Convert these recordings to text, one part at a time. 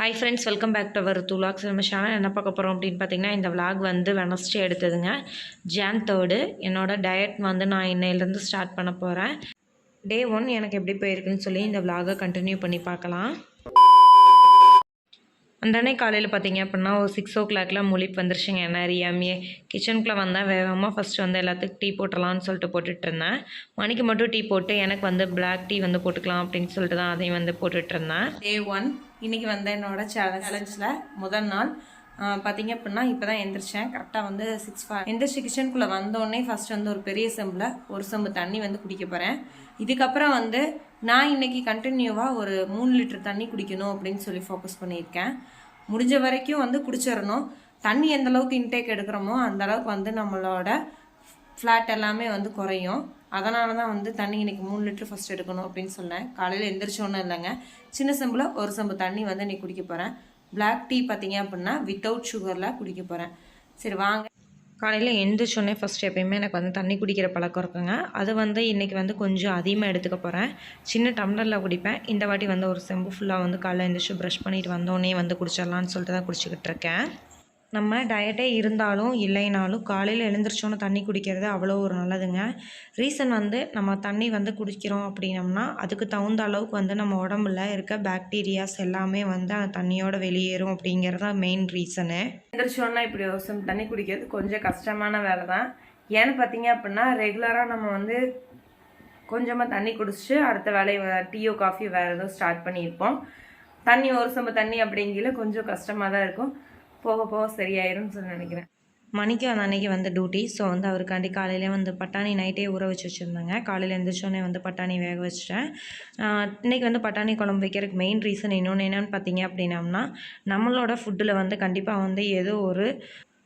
Hi friends welcome back to our துலாக்ஸ் நம்ம channel என்ன பார்க்க போகிறோம் அப்படின்னு பார்த்தீங்கன்னா இந்த விளாக் வந்து வெனஸ்டே எடுத்ததுங்க. ஜான் தேர்டு என்னோட டயட் வந்து நான் இன்னையிலேருந்து ஸ்டார்ட் பண்ண போகிறேன் டே ஒன் எனக்கு எப்படி போயிருக்குன்னு சொல்லி இந்த vlog-அ கண்டினியூ பண்ணி பார்க்கலாம். அந்தன்னை காலையில் பார்த்தீங்க அப்படின்னா ஒரு சிக்ஸ் ஓ கிளாக்லாம் முழிப்பு வந்துருச்சுங்க. என்ன அறியாமையே. கிச்சனுக்குள்ளே வந்தால் வேகமாக ஃபஸ்ட்டு வந்து எல்லாத்துக்கும் டீ போட்டலாம்னு சொல்லிட்டு போட்டுட்ருந்தேன் மணிக்கு மட்டும் டீ போட்டு எனக்கு வந்து பிளாக் டீ வந்து போட்டுக்கலாம் அப்படின்னு சொல்லிட்டு தான் அதையும் வந்து போட்டுட்ருந்தேன் டே ஒன் இன்னைக்கு வந்து என்னோட சேலஞ்சில் முதல் நாள். பார்த்தீங்க அப்படின்னா இப்போ தான் எந்திரிச்சேன் கரெக்டாக வந்து சிக்ஸ் ஃபைவ் எந்திரிச்சு கிச்சனுக்குள்ளே வந்தோடனே ஃபஸ்ட்டு வந்து ஒரு பெரிய செம்பில் ஒரு செம்பு தண்ணி வந்து குடிக்க போகிறேன் இதுக்கப்புறம் வந்து நான் இன்னைக்கு கண்டினியூவாக ஒரு மூணு லிட்டர் தண்ணி குடிக்கணும் அப்படின்னு சொல்லி ஃபோக்கஸ் பண்ணியிருக்கேன். முடிஞ்ச வரைக்கும் வந்து குடிச்சிடணும். தண்ணி எந்த அளவுக்கு இன்டேக் எடுக்கிறோமோ அந்த அளவுக்கு வந்து நம்மளோட ஃப்ளாட் எல்லாமே வந்து குறையும். அதனால தான் வந்து தண்ணி இன்னைக்கு மூணு லிட்டர் ஃபஸ்ட் எடுக்கணும் அப்படின்னு சொன்னேன். காலையில் எந்திரிச்சோன்னு இல்லைங்க. சின்ன செம்பில் ஒரு செம்பு தண்ணி வந்து இன்னைக்கு குடிக்க போகிறேன் பிளாக் டீ பார்த்தீங்க அப்படின்னா வித்தவுட் சுகரில் குடிக்க போகிறேன் சரி வாங்க. காலையில் எழுந்திரிச்சோடனே ஃபஸ்ட் எப்பயுமே எனக்கு வந்து தண்ணி குடிக்கிற பழக்கம் இருக்குங்க. அது வந்து இன்றைக்கி வந்து கொஞ்சம் அதிகமாக எடுத்துக்க போகிறேன் சின்ன டம்ளரில் குடிப்பேன். இந்த வாட்டி வந்து ஒரு செம்பு ஃபுல்லாக வந்து காலையில் எழுந்திரிச்சு ப்ரஷ் பண்ணிவிட்டு வந்தோடனே வந்து குடிச்சிடலான்னு சொல்லிட்டு தான் குடிச்சிக்கிட்டு இருக்கேன். நம்ம டயட்டே இருந்தாலும் இல்லைனாலும் காலையில் எழுந்திரிச்சோன்னு தண்ணி குடிக்கிறது அவ்வளோ ஒரு நல்லதுங்க. ரீசன் வந்து நம்ம தண்ணி வந்து குடிக்கிறோம் அப்படின்னம்னா அதுக்கு தகுந்த அளவுக்கு வந்து நம்ம உடம்புல இருக்க பாக்டீரியாஸ் எல்லாமே வந்து அந்த தண்ணியோட வெளியேறும் அப்படிங்கிறது தான் மெயின் ரீசனு எழுந்திரிச்சோன்னா இப்படி ஒரு தண்ணி குடிக்கிறது கொஞ்சம் கஷ்டமான வேலை தான். ஏன்னு பார்த்தீங்க அப்படின்னா ரெகுலராக நம்ம வந்து கொஞ்சமாக தண்ணி குடிச்சிட்டு அடுத்த வேலையை டீயோ காஃபியோ வேறு எதுவும் ஸ்டார்ட் பண்ணியிருப்போம். தண்ணி ஒரு சம்பு தண்ணி அப்படிங்கில கொஞ்சம் கஷ்டமாக தான் இருக்கும். போக போக சரியாயிரும்னு சொல்லி நினைக்கிறேன். மணிக்கு அந்த அன்னைக்கு வந்து டியூட்டி ஸோ வந்து அவருக்காண்டி காலையிலே வந்து பட்டாணி நைட்டே ஊற வச்சு வச்சுருந்தாங்க. காலையில் எழுந்திரிச்சோடனே வந்து பட்டாணி வேக வச்சிட்டேன். இன்றைக்கி இன்னைக்கு வந்து பட்டாணி குழம்பு வைக்கிறதுக்கு மெயின் ரீசன் இன்னொன்று என்னென்னு பார்த்தீங்க அப்படின்னம்னா நம்மளோட ஃபுட்டில் வந்து கண்டிப்பாக வந்து ஏதோ ஒரு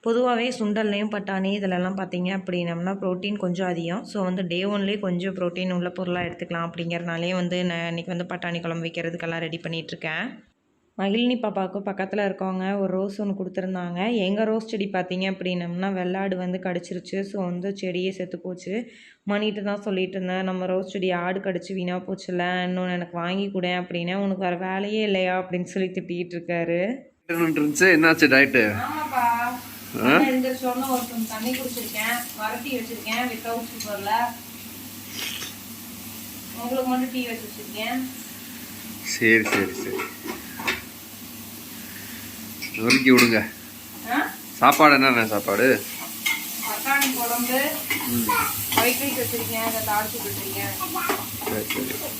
பொதுவாகவே சுண்டல்லையும் பட்டாணி இதிலெல்லாம் பார்த்தீங்க அப்படின்னம்னா ப்ரோட்டீன் கொஞ்சம் அதிகம். ஸோ வந்து டே ஒன்லேயே கொஞ்சம் ப்ரோட்டீன் உள்ள பொருளாக எடுத்துக்கலாம் அப்படிங்கிறனாலே வந்து நான் இன்றைக்கி வந்து பட்டாணி குழம்பு வைக்கிறதுக்கெல்லாம் ரெடி பண்ணிகிட்ருக்கேன் மகிழினி பாப்பாவுக்கு பக்கத்தில் இருக்கவங்க ஒரு ரோஸ் ஒன்று கொடுத்துருந்தாங்க. எங்கள் ரோஸ் செடி பார்த்தீங்க அப்படின்னம்னா வெள்ளாடு வந்து கடிச்சிருச்சு. ஸோ வந்து செடியே செத்து போச்சு. மணிட்டு தான் சொல்லிட்டு இருந்தேன். நம்ம ரோஸ் செடி ஆடு கடிச்சு வீணாக போச்சுல இன்னொன்று எனக்கு வாங்கி கொடு அப்படின்னா. உனக்கு வேறு வேலையே இல்லையா அப்படின்னு சொல்லி திட்டிகிட்டு இருக்காரு. இருந்துச்சு. என்னாச்சு டயட்டு தண்ணி குடிச்சிருக்கேன். வரட்டி வச்சிருக்கேன். வித்தவுட் சுகரில் உங்களுக்கு மட்டும் டீ வச்சு வச்சிருக்கேன். சரி சரி சரி. நொறுக்கி விடுங்க. சாப்பாடு என்னென்ன சாப்பாடு? தக்காளி குழம்பு ஒயிட் ரைஸ் வச்சிருக்கேன் அதை தாளிச்சு விட்டுருக்கேன் சரி சரி.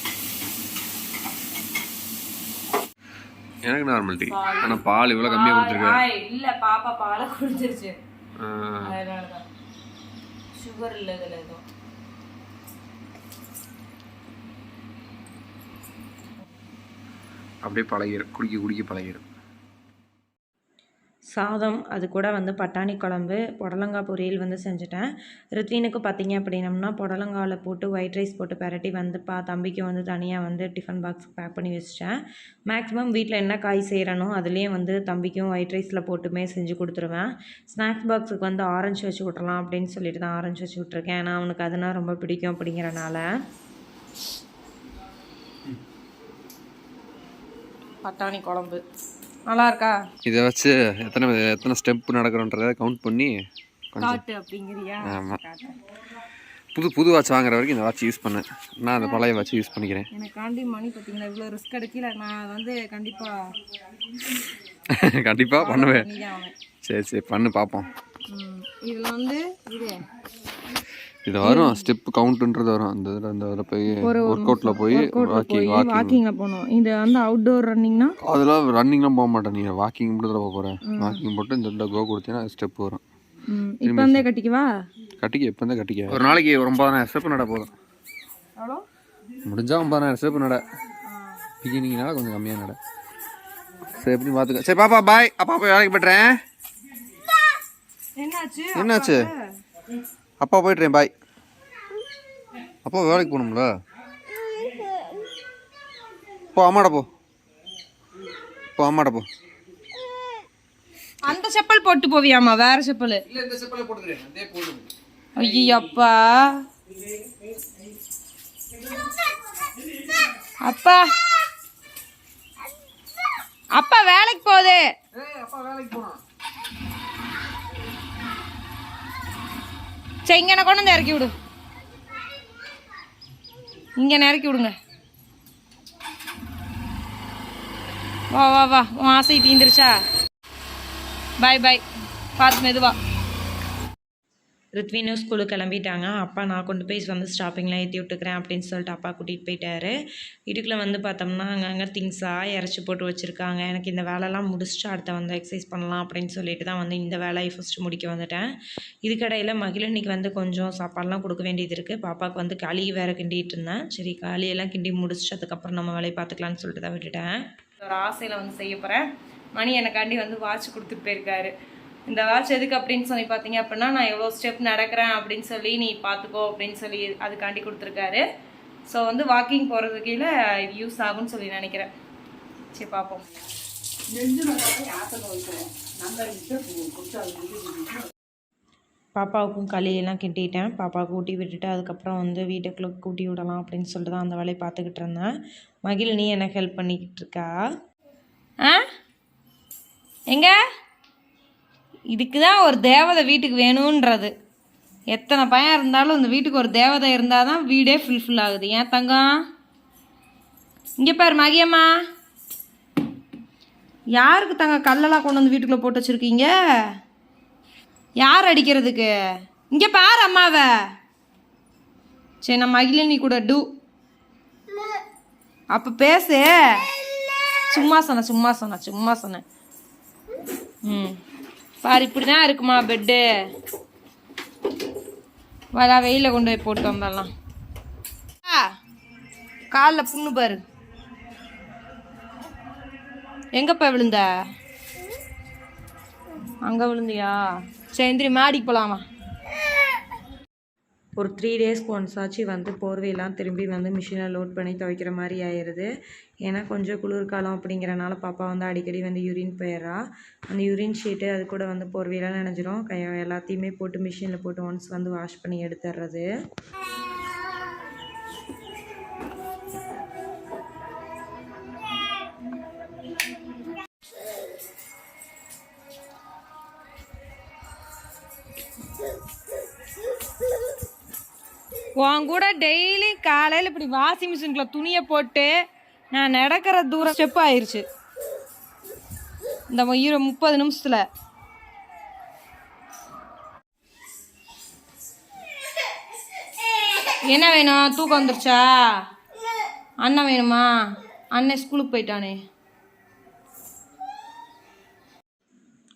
எனக்கு நார்மல் டீ ஆனால் பால் இவ்வளோ கம்மியாக கொடுத்துருக்கேன் இல்ல பாப்பா பாலை குடிச்சிருச்சு அதனாலதான். சுகர் இல்லை இதுல எதுவும். அப்படியே பழகிடும் குடிக்க குடிக்க பழகிடும் சாதம் அது கூட வந்து பட்டாணி குழம்பு புடலங்காய் பொரியல் வந்து செஞ்சுட்டேன். ரித்வீனுக்கு பார்த்தீங்க அப்படின்னம்னா புடலங்காவில் போட்டு ஒயிட் ரைஸ் போட்டு பரட்டி வந்துப்பா தம்பிக்கு வந்து தனியாக வந்து டிஃபன் பாக்ஸ் பேக் பண்ணி வச்சிட்டேன். மேக்ஸிமம் வீட்டில் என்ன காய் செய்கிறனோ அதுலேயே வந்து தம்பிக்கும் ஒயிட் ரைஸில் போட்டுமே செஞ்சு கொடுத்துருவேன். ஸ்நாக்ஸ் பாக்ஸுக்கு வந்து ஆரஞ்சு வச்சு விட்றலாம் அப்படின்னு சொல்லிட்டு தான் ஆரஞ்சு வச்சு விட்ருக்கேன் ஏன்னா அவனுக்கு அதுனா ரொம்ப பிடிக்கும் அப்படிங்கிறனால. பட்டாணி குழம்பு. நல்லா இருக்கா இதை வச்சு எத்தனை எத்தனை ஸ்டெப் நடக்கிறோன்றதை கவுண்ட் பண்ணி ஆமாம் புது புது வாட்ச் வாங்குற வரைக்கும் இந்த வாட்ச் யூஸ் பண்ணேன் நான் அந்த பழைய வாட்ச் யூஸ் பண்ணிக்கிறேன். எனக்காண்டி மணி பார்த்தீங்களா இவ்வளோ ரிஸ்க் எடுக்கல நான் வந்து கண்டிப்பாக கண்டிப்பாக பண்ணுவேன். சரி சரி பண்ணு பார்ப்போம் இதில் வந்து இது. இது வரும் ஸ்டெப் கவுண்ட்ன்றது வரும். அந்த இதில் அந்த இதில் போய் ஒர்க் அவுட்டில் போய் வாக்கிங் வாக்கிங் வாக்கிங்கில் போகணும். இது வந்து அவுட்டோர் ரன்னிங்னா அதெல்லாம் ரன்னிங்லாம் போக மாட்டேன். நீங்கள் வாக்கிங் மட்டும் தான் போக போகிறேன் வாக்கிங் போட்டு இந்த கோ கொடுத்தீங்கன்னா ஸ்டெப் வரும். இப்போ வந்து கட்டிக்கவா? கட்டிக்க எப்போ தான் கட்டிக்க. ஒரு நாளைக்கு ஒரு ஒன்பதாயிரம் ஸ்டெப் நட போதும். எவ்வளோ? முடிஞ்சா ஒன்பதாயிரம் ஸ்டெப் நட. பிகினிங்னால கொஞ்சம் கம்மியாக நட. சரி எப்படி பார்த்துக்க சரி பாப்பா பாய் அப்பா போய் வேலைக்கு போய்ட்டுறேன் என்னாச்சு? என்னாச்சு? அப்பா போய்ட்டுறேன் பாய் அப்பா வேலைக்கு போகணும்ல? போ அம்மாட போ. போ அம்மாட போ. அந்த செப்பல் போட்டு போவியாமா வேற செப்பல். இல்லை இந்த செப்பலை போட்டுக்கிறேன். அதே போதும் ஐயப்பா அப்பா. அப்பா வேலைக்கு வேலைக்கு போனான் சரி இங்கே கொண்டு வந்து இறக்கி விடு இங்கே இறக்கி விடுங்க வா வா வா உன் ஆசை தீந்துருச்சா பாய் பாய் பார்த்து மெதுவா ரித்வினும் ஸ்கூலுக்கு கிளம்பிட்டாங்க. அப்பா நான் கொண்டு போய் வந்து ஸ்டாப்பிங்லாம் ஏற்றி விட்டுக்கிறேன் அப்படின்னு சொல்லிட்டு அப்பா கூட்டிகிட்டு போயிட்டாரு. வீட்டுக்குள்ளே வந்து பார்த்தோம்னா அங்கங்கே திங்ஸாக இறச்சி போட்டு வச்சுருக்காங்க. எனக்கு இந்த வேலைலாம் முடிச்சுட்டு அடுத்த வந்து எக்ஸசைஸ் பண்ணலாம் அப்படின்னு சொல்லிட்டு தான் வந்து இந்த வேலையை ஃபஸ்ட்டு முடிக்க வந்துட்டேன். இதுக்கடையில் மகிழனிக்கு வந்து கொஞ்சம் சாப்பாடுலாம் கொடுக்க வேண்டியது இருக்குது பாப்பாவுக்கு வந்து களி வேறு கிண்டிகிட்டு இருந்தேன். சரி களியெல்லாம் கிண்டி முடிச்சுட்டு அதுக்கப்புறம் நம்ம வேலையை பார்த்துக்கலான்னு சொல்லிட்டு தான் விட்டுட்டேன். ஒரு ஆசையில் வந்து செய்ய போகிறேன் மணி எனக்காண்டி வந்து வாட்ச் கொடுத்துட்டு போயிருக்காரு. இந்த வாட்ச் எதுக்கு அப்படின்னு சொல்லி பார்த்தீங்க அப்படின்னா நான் எவ்வளோ ஸ்டெப் நடக்கிறேன் அப்படின்னு சொல்லி நீ பார்த்துக்கோ அப்படின்னு சொல்லி அதுக்காண்டி கொடுத்துருக்காரு. ஸோ வந்து வாக்கிங் போகிறதுக்கு கீழே இது யூஸ் ஆகும்னு சொல்லி நினைக்கிறேன். சரி பார்ப்போம். பாப்பாவுக்கும் களியெல்லாம் கிட்டிட்டேன். பாப்பாவுக்கு ஊட்டி விட்டுட்டு அதுக்கப்புறம் வந்து வீட்டுக்குள்ளே கூட்டி விடலாம் அப்படின்னு சொல்லிட்டு தான் அந்த வேலையை பார்த்துக்கிட்டு இருந்தேன். மகிழ் நீ எனக்கு ஹெல்ப் பண்ணிக்கிட்டு இருக்கா? ஆ? எங்க? இதுக்கு தான் ஒரு தேவதை வீட்டுக்கு வேணுன்றது எத்தனை பையன் இருந்தாலும் இந்த வீட்டுக்கு ஒரு தேவதை இருந்தால் தான் வீடே ஃபுல்ஃபில் ஆகுது. ஏன் தங்கம் இங்கே பாரு மகியம்மா. யாருக்கு தங்க கல்லெல்லாம் கொண்டு வந்து வீட்டுக்குள்ளே போட்டு வச்சுருக்கீங்க? யார் அடிக்கிறதுக்கு? இங்கே பாரு அம்மாவை. சரி நான் மகிழினி கூட டூ அப்போ பேசு. சும்மா சொன்னேன் சும்மா சொன்னேன் சும்மா சொன்னேன் ம். பாரு இப்படி தான் இருக்குமா பெட்டு வரா வெயிலில் கொண்டு போய் போட்டு வந்துடலாம். காலில் புண்ணு பாரு. எங்கப்பா விழுந்த? அங்கே விழுந்தியா? சரி எந்திரி மாடிக்கு போகலாமா ஒரு த்ரீ டேஸ்க்கு ஒன்ஸ் ஆச்சு வந்து போர்வையெல்லாம் திரும்பி வந்து மிஷினில் லோட் பண்ணி துவைக்கிற மாதிரி ஆயிடுது ஏன்னா கொஞ்சம் குளிர்காலம் அப்படிங்கிறனால பாப்பா வந்து அடிக்கடி வந்து யூரின் போயிடுறா அந்த யூரின் ஷீட்டு அது கூட வந்து போர்வையெல்லாம் நினைஞ்சிரும். கை எல்லாத்தையுமே போட்டு மிஷினில் போட்டு ஒன்ஸ் வந்து வாஷ் பண்ணி எடுத்துடுறது உன் கூட டெய்லி காலையில் இப்படி வாஷிங் மிஷினுக்குள்ள துணியை போட்டு நான் நடக்கிற தூரம் ஸ்டெப் ஆயிடுச்சு இந்த இரு முப்பது நிமிஷத்தில். என்ன வேணும்? தூக்கம் வந்துருச்சா? அண்ணன் வேணுமா? அண்ணன் ஸ்கூலுக்கு போயிட்டானே.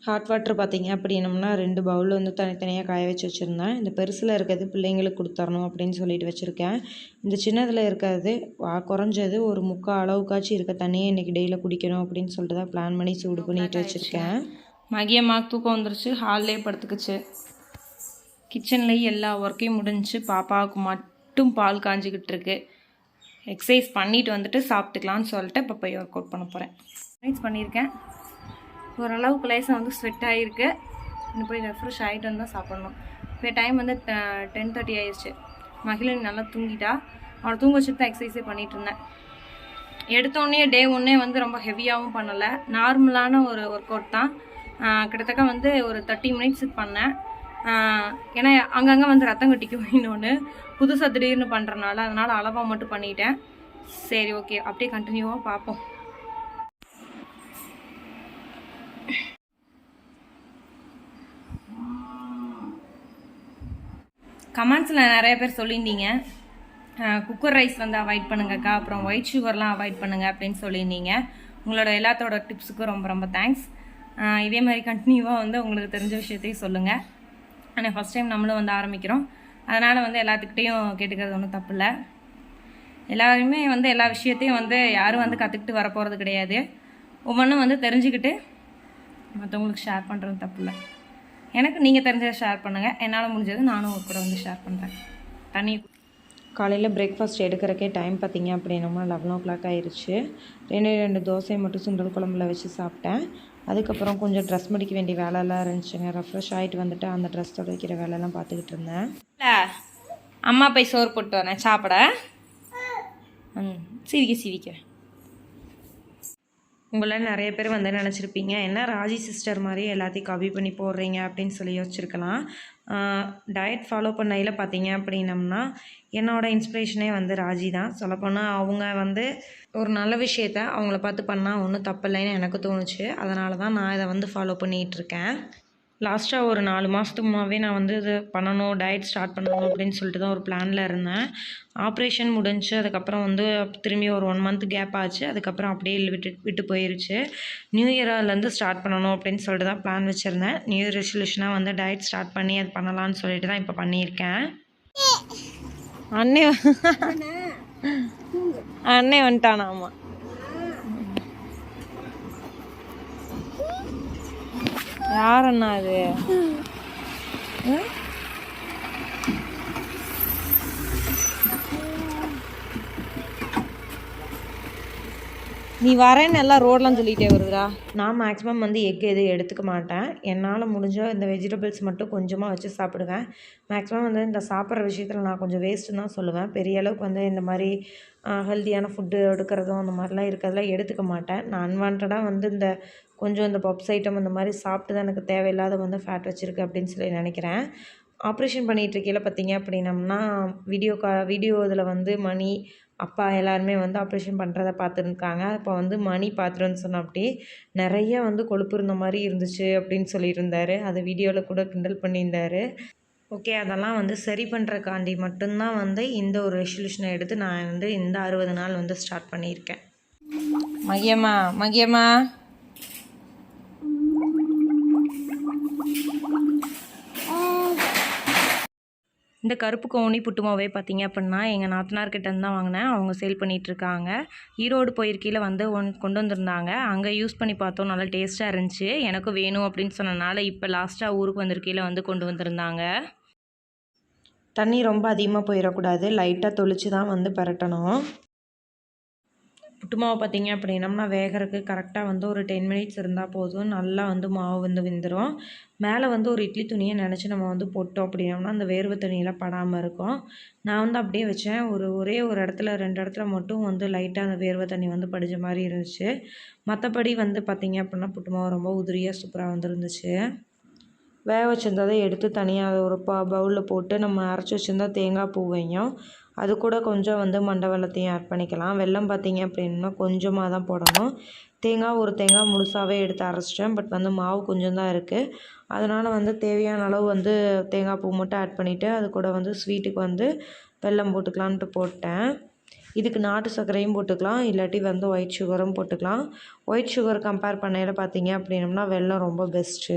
ஹாட் வாட்டர் பார்த்தீங்க அப்படின்னம்னா ரெண்டு பவுலில் வந்து தனித்தனியாக காய வச்சு வச்சுருந்தேன். இந்த பெருசில் இருக்கிறது பிள்ளைங்களுக்கு கொடுத்தரணும் அப்படின்னு சொல்லிட்டு வச்சுருக்கேன். இந்த சின்னதில் இருக்கிறது வா- குறைஞ்சது ஒரு முக்கால் அளவுக்காச்சும் இருக்க தண்ணியை இன்றைக்கி டெய்லியில் குடிக்கணும் அப்படின்னு சொல்லிட்டு தான் பிளான் பண்ணி சூடு பண்ணிட்டு வச்சுருக்கேன். மகியம்மாக்கு தூக்கம் வந்துருச்சு. ஹால்லே படுத்துக்குச்சு. கிச்சன்லேயும் எல்லா ஒர்க்கையும் முடிஞ்சுச்சு பாப்பாவுக்கு மட்டும் பால் காஞ்சிக்கிட்டு இருக்கு. எக்ஸசைஸ் பண்ணிட்டு வந்துட்டு சாப்பிட்டுக்கலான்னு சொல்லிட்டு இப்போ போய் ஒர்க் அவுட் பண்ண போகிறேன் பண்ணியிருக்கேன். ஓரளவுக்கு லேசாக வந்து ஸ்வெட் ஆகிருக்கு இன்னும் போய் ரெஃப்ரெஷ் ஆகிட்டு வந்து தான் சாப்பிட்ணும். இப்போ டைம் வந்து டென் தேர்ட்டி ஆயிடுச்சு. மகிழினி நல்லா தூங்கிட்டா. அவளை தூங்க வச்சுட்டு தான் எக்ஸசைஸே பண்ணிட்டு இருந்தேன். எடுத்தோடனே டே ஒன்னே வந்து ரொம்ப ஹெவியாகவும் பண்ணலை. நார்மலான ஒரு ஒர்க் அவுட் தான். கிட்டத்தக்க கிட்டத்தட்ட வந்து ஒரு தேர்ட்டி மினிட்ஸ் பண்ணேன். ஏன்னா அங்கங்கே வந்து ரத்தம் கட்டிக்கும் இன்னொன்று புதுசாக திடீர்னு பண்ணுறனால அதனால் அளவாக மட்டும் பண்ணிட்டேன். சரி ஓகே அப்படியே கண்டினியூவாக பார்ப்போம். கமெண்ட்ஸில் நிறைய பேர் சொல்லியிருந்தீங்க. குக்கர் ரைஸ் வந்து அவாய்ட் பண்ணுங்கக்கா அப்புறம் ஒயிட் சுகர்லாம் அவாய்ட் பண்ணுங்க அப்படின்னு சொல்லியிருந்தீங்க. உங்களோட எல்லாத்தோட டிப்ஸுக்கும் ரொம்ப ரொம்ப தேங்க்ஸ் இதே மாதிரி கண்டினியூவாக வந்து உங்களுக்கு தெரிஞ்ச விஷயத்தையும் சொல்லுங்கள் ஆனால் ஃபஸ்ட் டைம் நம்மளும் வந்து ஆரம்பிக்கிறோம். அதனால் வந்து எல்லாத்துக்கிட்டேயும் கேட்டுக்கிறது ஒன்றும் தப்பு இல்லை. எல்லாருமே வந்து எல்லா விஷயத்தையும் வந்து யாரும் வந்து கற்றுக்கிட்டு வரப்போகிறது கிடையாது. ஒவ்வொன்றும் வந்து தெரிஞ்சுக்கிட்டு மற்றவங்களுக்கு ஷேர் பண்ணுறது தப்பு இல்லை. எனக்கு நீங்கள் தெரிஞ்சதை ஷேர் பண்ணுங்கள் என்னால் முடிஞ்சது நானும் உங்க கூட வந்து ஷேர் பண்ணுறேன் தண்ணி காலையில் பிரேக்ஃபாஸ்ட் எடுக்கிறக்கே டைம் பார்த்தீங்க அப்படின்னா லெவன் ஓ கிளாக் ஆயிடுச்சு ரெண்டு ரெண்டு தோசையை மட்டும் சுண்டல் குழம்புல வச்சு சாப்பிட்டேன். அதுக்கப்புறம் கொஞ்சம் ட்ரெஸ் மடிக்க வேண்டிய வேலைலாம் இருந்துச்சுங்க. ரெஃப்ரெஷ் ஆகிட்டு வந்துட்டு அந்த ட்ரெஸ் துடைக்கிற வேலையெல்லாம் பார்த்துக்கிட்டு இருந்தேன். அம்மா போய் சோறு போட்டு வரேன். சாப்பிட. ம் சிரிக்க சிரிக்க உங்களை நிறைய பேர் வந்து நினச்சிருப்பீங்க என்ன ராஜி சிஸ்டர் மாதிரி எல்லாத்தையும் காப்பி பண்ணி போடுறீங்க? அப்படின்னு சொல்லி யோசிச்சிருக்கலாம். டயட் ஃபாலோ பண்ணையில் பார்த்தீங்க அப்படின்னம்னா என்னோடய இன்ஸ்பிரேஷனே வந்து ராஜி தான். சொல்லப்போனால் அவங்க வந்து ஒரு நல்ல விஷயத்த அவங்கள பார்த்து பண்ணால் ஒன்றும் தப்பில்லைன்னு எனக்கு தோணுச்சு. அதனால தான் நான் இதை வந்து ஃபாலோ பண்ணிகிட்ருக்கேன் லாஸ்ட்டாக ஒரு நாலு மாதத்துக்கு முன்னாவே நான் வந்து இது பண்ணணும் டயட் ஸ்டார்ட் பண்ணணும் அப்படின்னு சொல்லிட்டு தான் ஒரு பிளானில் இருந்தேன். ஆப்ரேஷன் முடிஞ்சு அதுக்கப்புறம் வந்து திரும்பி ஒரு ஒன் மந்த் கேப் ஆச்சு. அதுக்கப்புறம் அப்படியே விட்டு விட்டு போயிருச்சு. நியூ இயர்லேருந்து ஸ்டார்ட் பண்ணணும் அப்படின்னு சொல்லிட்டு தான் பிளான் வச்சுருந்தேன். நியூ இயர் ரெசல்யூஷனாக வந்து டயட் ஸ்டார்ட் பண்ணி அது பண்ணலான்னு சொல்லிட்டு தான் இப்போ பண்ணியிருக்கேன். அண்ணே. அண்ணே வந்துட்டானாமா? யார் அண்ணா அது? நீ வரேன்னு எல்லாம் ரோட்லாம் சொல்லிகிட்டே வருதுடா. நான் மேக்ஸிமம் வந்து எக் எதுவும் எடுத்துக்க மாட்டேன். என்னால் முடிஞ்சால் இந்த வெஜிடபிள்ஸ் மட்டும் கொஞ்சமாக வச்சு சாப்பிடுவேன். மேக்ஸிமம் வந்து இந்த சாப்பிட்ற விஷயத்தில் நான் கொஞ்சம் வேஸ்ட்டுன்னு தான் சொல்லுவேன். பெரிய அளவுக்கு வந்து இந்த மாதிரி ஹெல்த்தியான ஃபுட்டு எடுக்கிறதும் அந்த மாதிரிலாம் இருக்கிறதெல்லாம் எடுத்துக்க மாட்டேன். நான் அன்வான்டாக வந்து இந்த கொஞ்சம் இந்த பப்ஸ் ஐட்டம் இந்த மாதிரி சாப்பிட்டு தான் எனக்கு தேவையில்லாத வந்து ஃபேட் வச்சுருக்கு அப்படின்னு சொல்லி நினைக்கிறேன். ஆப்ரேஷன் பண்ணிகிட்டு இருக்கையில் பார்த்தீங்க அப்படின்னம்னா வீடியோ கா வீடியோ இதில் வந்து மணி அப்பா எல்லாருமே வந்து ஆப்ரேஷன் பண்ணுறத பார்த்துருக்காங்க. அப்போ வந்து மணி பார்த்துருன்னு சொன்ன அப்படி நிறைய வந்து கொழுப்பு இருந்த மாதிரி இருந்துச்சு அப்படின்னு சொல்லியிருந்தாரு. அதை வீடியோவில் கூட கிண்டல் பண்ணியிருந்தாரு. ஓகே அதெல்லாம் வந்து சரி பண்ணுறக்காண்டி மட்டும்தான் வந்து இந்த ஒரு ரெசல்யூஷனை எடுத்து நான் வந்து இந்த அறுபது நாள் வந்து ஸ்டார்ட் பண்ணியிருக்கேன். மகியம்மா மகியம்மா. இந்த கருப்பு கவுனி புட்டுமாவே பார்த்தீங்க அப்படின்னா எங்கள் நாத்தனார்கிட்ட இருந்து தான் வாங்கினேன். அவங்க சேல் பண்ணிகிட்ருக்காங்க ஈரோடு போயிருக்கையில் வந்து ஒன் கொண்டு வந்திருந்தாங்க. அங்கே யூஸ் பண்ணி பார்த்தோம். நல்லா டேஸ்ட்டாக இருந்துச்சு. எனக்கும் வேணும் அப்படின்னு சொன்னனால இப்போ லாஸ்ட்டாக ஊருக்கு வந்திருக்கையில் வந்து கொண்டு வந்திருந்தாங்க. தண்ணி ரொம்ப அதிகமாக போயிடக்கூடாது லைட்டாக தொளிச்சு தான் வந்து பரட்டணும். புட்டு மாவு பார்த்தீங்க அப்படின்னம்னா வேகறதுக்கு கரெக்டாக வந்து ஒரு டென் மினிட்ஸ் இருந்தால் போதும். நல்லா வந்து மாவு வந்து வெந்துடும் மேலே வந்து ஒரு இட்லி துணியை நினச்சி நம்ம வந்து போட்டோம் அப்படின்னம்னா அந்த வேர்வை தண்ணியெல்லாம் படாமல் இருக்கும். நான் வந்து அப்படியே வச்சேன். ஒரு ஒரே ஒரு இடத்துல ரெண்டு இடத்துல மட்டும் வந்து லைட்டாக அந்த வேர்வை தண்ணி வந்து படிஞ்ச மாதிரி இருந்துச்சு. மற்றபடி வந்து பார்த்திங்க அப்படின்னா புட்டு மாவு ரொம்ப உதிரியாக சூப்பராக வந்துருந்துச்சு வேக வச்சுருந்ததை எடுத்து தனியாக ஒரு ப பவுலில் போட்டு நம்ம அரைச்சி வச்சிருந்தா தேங்காய் பூவையும் அது கூட கொஞ்சம் வந்து மண்டை வெல்லத்தையும் ஆட் பண்ணிக்கலாம். வெல்லம் பார்த்திங்க அப்படின்னா கொஞ்சமாக தான் போடணும். தேங்காய் ஒரு தேங்காய் முழுசாகவே எடுத்து அரைச்சிட்டேன். பட் வந்து மாவு கொஞ்சம் தான் இருக்குது அதனால் வந்து தேவையான அளவு வந்து தேங்காய் பூ மட்டும் ஆட் பண்ணிவிட்டு அது கூட வந்து ஸ்வீட்டுக்கு வந்து வெல்லம் போட்டுக்கலான்ட்டு போட்டேன். இதுக்கு நாட்டு சர்க்கரையும் போட்டுக்கலாம். இல்லாட்டி வந்து ஒயிட் சுகரும் போட்டுக்கலாம். ஒயிட் சுகர் கம்பேர் பண்ணையில் பார்த்தீங்க அப்படின்னம்னா வெல்லம் ரொம்ப பெஸ்ட்டு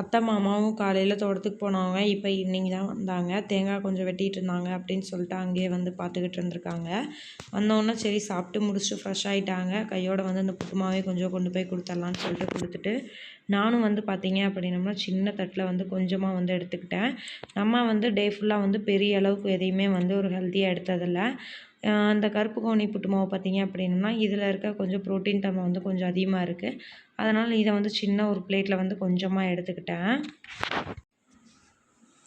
அத்தை மாமாவும் காலையில் தோட்டத்துக்கு போனவங்க இப்போ ஈவினிங் தான் வந்தாங்க. தேங்காய் கொஞ்சம் வெட்டிகிட்டு இருந்தாங்க அப்படின்னு சொல்லிட்டு அங்கேயே வந்து பார்த்துக்கிட்டு இருந்திருக்காங்க. வந்தோடனே சரி சாப்பிட்டு முடிச்சுட்டு ஃப்ரெஷ் ஆகிட்டாங்க கையோடு வந்து அந்த புட்டுமாவே கொஞ்சம் கொண்டு போய் கொடுத்துர்லான்னு சொல்லிட்டு கொடுத்துட்டு நானும் வந்து பார்த்தீங்க அப்படின்னம்னா சின்ன தட்டில் வந்து கொஞ்சமாக வந்து எடுத்துக்கிட்டேன். நம்ம வந்து டே ஃபுல்லாக வந்து பெரிய அளவுக்கு எதையுமே வந்து ஒரு ஹெல்த்தியாக எடுத்ததில்லை. அந்த கருப்பு கவுனி புட்டு மாவு பார்த்தீங்க அப்படின்னா இதில் இருக்க கொஞ்சம் ப்ரோட்டீன் தன்மை வந்து கொஞ்சம் அதிகமாக இருக்குது அதனால் இதை வந்து சின்ன ஒரு பிளேட்டில் வந்து கொஞ்சமாக எடுத்துக்கிட்டேன்.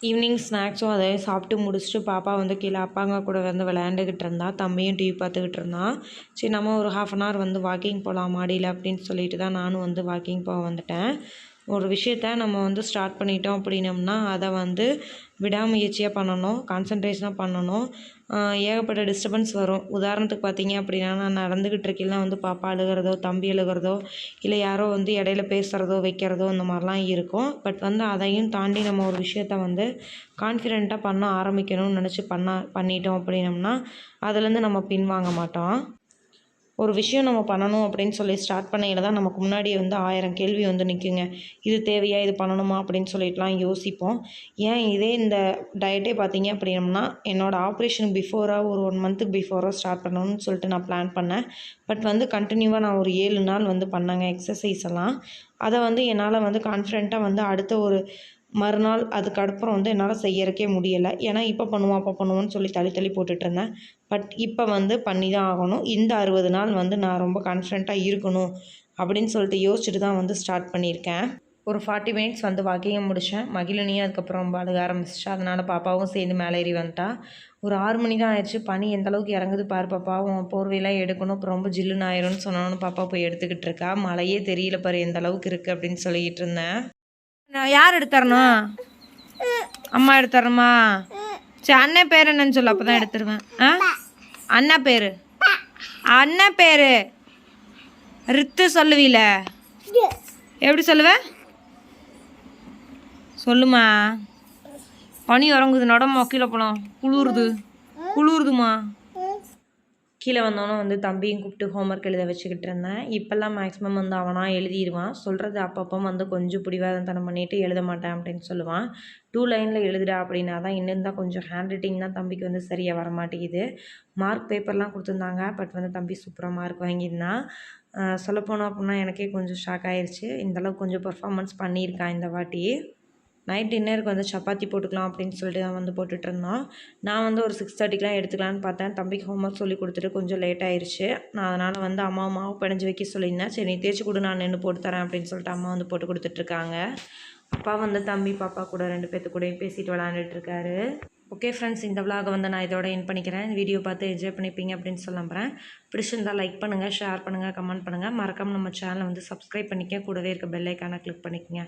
ஈவினிங் ஸ்நாக்ஸும் அதை சாப்பிட்டு முடிச்சுட்டு பாப்பா வந்து கீழே அப்பாங்க கூட வந்து விளையாண்டுக்கிட்டு இருந்தா தம்பியும் டிவி பார்த்துக்கிட்டு இருந்தான் சரி நம்ம ஒரு ஹாஃப் அன் ஹவர் வந்து வாக்கிங் போகலாம் மாடியில் அப்படின்னு சொல்லிட்டு தான் நானும் வந்து வாக்கிங் போக வந்துட்டேன். ஒரு விஷயத்த நம்ம வந்து ஸ்டார்ட் பண்ணிட்டோம் அப்படின்னம்னா அதை வந்து விடாமுயற்சியாக பண்ணணும் கான்சன்ட்ரேஷனாக பண்ணணும். ஏகப்பட்ட டிஸ்டர்பன்ஸ் வரும். உதாரணத்துக்கு பார்த்தீங்க அப்படின்னா நான் நடந்துக்கிட்டு இருக்கையில வந்து பாப்பா அழுகிறதோ தம்பி அழுகிறதோ இல்லை யாரோ வந்து இடையில பேசுகிறதோ வைக்கிறதோ இந்த மாதிரிலாம் இருக்கும். பட் வந்து அதையும் தாண்டி நம்ம ஒரு விஷயத்த வந்து கான்ஃபிடெண்ட்டாக பண்ண ஆரம்பிக்கணும்னு நினச்சி பண்ண பண்ணிட்டோம் அப்படின்னம்னா அதுலேருந்து நம்ம பின்வாங்க மாட்டோம். ஒரு விஷயம் நம்ம பண்ணணும் அப்படின்னு சொல்லி ஸ்டார்ட் பண்ணையில் தான் நமக்கு முன்னாடி வந்து ஆயிரம் கேள்வி வந்து நிற்குங்க இது தேவையா? இது பண்ணணுமா? அப்படின்னு சொல்லிட்டுலாம் யோசிப்போம். ஏன் இதே இந்த டயட்டே பார்த்தீங்க அப்படின்னா என்னோடய ஆப்ரேஷன் பிஃபோராக ஒரு ஒன் மந்த்துக்கு பிஃபோராக ஸ்டார்ட் பண்ணணும்னு சொல்லிட்டு நான் பிளான் பண்ணேன். பட் வந்து கண்டினியூவாக நான் ஒரு ஏழு நாள் வந்து பண்ணேங்க எக்ஸசைஸ் எல்லாம். அதை வந்து என்னால் வந்து கான்ஃபிடெண்ட்டாக வந்து அடுத்த ஒரு மறுநாள் அதுக்கப்புறம் வந்து என்னால் செய்யறக்கே முடியலை. ஏன்னா இப்போ பண்ணுவோம் அப்போ பண்ணுவோன்னு சொல்லி தள்ளி தள்ளி போட்டுட்டு இருந்தேன். பட் இப்போ வந்து பண்ணி தான் ஆகணும். இந்த அறுபது நாள் வந்து நான் ரொம்ப கான்ஃபிடெண்ட்டாக இருக்கணும் அப்படின்னு சொல்லிட்டு யோசிச்சுட்டு தான் வந்து ஸ்டார்ட் பண்ணியிருக்கேன். ஒரு ஃபார்ட்டி மினிட்ஸ் வந்து வாக்கிங்கை முடித்தேன் மகிழினியும் அதுக்கப்புறம் ரொம்ப அழுக ஆரம்பிச்சிச்சு. அதனால் பாப்பாவும் சேர்ந்து மேலே ஏறி வந்துட்டா. ஒரு ஆறு மணி தான் ஆயிடுச்சு. பனி எந்த அளவுக்கு இறங்குது பாரு பாப்பா. உன் போர்வையெல்லாம் எடுக்கணும். அப்புறம் ரொம்ப ஜில்லுன்னு ஆயிரும்னு சொன்னோன்னு பாப்பா போய் எடுத்துக்கிட்டு இருக்கா. மழையே தெரியல பாரு எந்த அளவுக்கு இருக்குது அப்படின்னு சொல்லிக்கிட்டு இருந்தேன். நான் யார் எடுத்துறணும் அம்மா எடுத்துறணுமா சரி அண்ணன் பேர் என்னன்னு சொல்லு அப்போ தான் எடுத்துருவேன். ஆ? அண்ணா பேர்? அண்ணா பேர்? ரித்து சொல்லுவீல? எப்படி சொல்லுவ? சொல்லுமா. பனி இறங்குது நடமா கீழே போகலாம் குளிருது. குளிருதுமா? கீழே வந்தோன்னே வந்து தம்பியும் கூப்பிட்டு ஹோம்ஒர்க் எழுத வச்சுக்கிட்டு இருந்தேன். இப்போல்லாம் மேக்ஸிமம் வந்து அவனாக எழுதிடுவான் சொல்கிறது அப்பப்போ வந்து கொஞ்சம் பிடிவாதத்தனம் பண்ணிவிட்டு எழுத மாட்டேன் அப்படின்னு சொல்லுவான். டூ லைனில் எழுதுடா அப்படின்னா தான் இன்னும் தான் கொஞ்சம் ஹேண்ட் ரைட்டிங் தான் தம்பிக்கு வந்து சரியாக வர மாட்டேங்குது மார்க் பேப்பர்லாம் கொடுத்துருந்தாங்க. பட் வந்து தம்பி சூப்பராக மார்க் வாங்கியிருந்தான் சொல்லப்போனோம் அப்படின்னா எனக்கே கொஞ்சம் ஷாக் ஆயிடுச்சு இந்தளவுக்கு கொஞ்சம் பர்ஃபாமன்ஸ் பண்ணியிருக்கான் இந்த வாட்டி. நைட் டின்னருக்கு வந்து சப்பாத்தி போட்டுக்கலாம் அப்படின்னு சொல்லிட்டு தான் வந்து போட்டுட்ருந்தான் நான் வந்து ஒரு சிக்ஸ் தேர்ட்டிக்கெலாம் எடுத்துக்கலான்னு பார்த்தேன். தம்பிக்கு ஹோம்ஒர்க் சொல்லி கொடுத்துட்டு கொஞ்சம் லேட் ஆயிடுச்சு நான் அதனால் வந்து அம்மா மாவு பிணைஞ்சு வைக்க சொல்லியிருந்தேன். சரி நீ தேய்ச்சி கொடு நான் நின்று போட்டு தரேன் அப்படின்னு சொல்லிட்டு அம்மா வந்து போட்டு கொடுத்துட்ருக்காங்க. அப்பா வந்து தம்பி பாப்பா கூட ரெண்டு பேர்த்து கூடயும் பேசிட்டு விளாண்டுட்டு இருக்காரு ஓகே ஃப்ரெண்ட்ஸ் இந்த விலாகை வந்து நான் இதோட என் பண்ணிக்கிறேன். வீடியோ பார்த்து என்ஜாய் பண்ணிப்பீங்க அப்படின்னு சொல்ல நம்புகிறேன் பிடிச்சிருந்தால் லைக் பண்ணுங்கள் ஷேர் பண்ணுங்கள் கமெண்ட் பண்ணுங்கள் மறக்காமல் நம்ம சேனலை வந்து சப்ஸ்கிரைப் பண்ணிக்க. கூடவே இருக்க பெல்லைக்கான கிளிக் பண்ணிக்கங்க.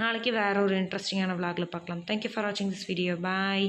நாளைக்கு வேறு ஒரு இன்ட்ரெஸ்டிங்கான விலாகில் பார்க்கலாம். தேங்க்யூ ஃபார் வாட்சிங் திஸ் வீடியோ பாய்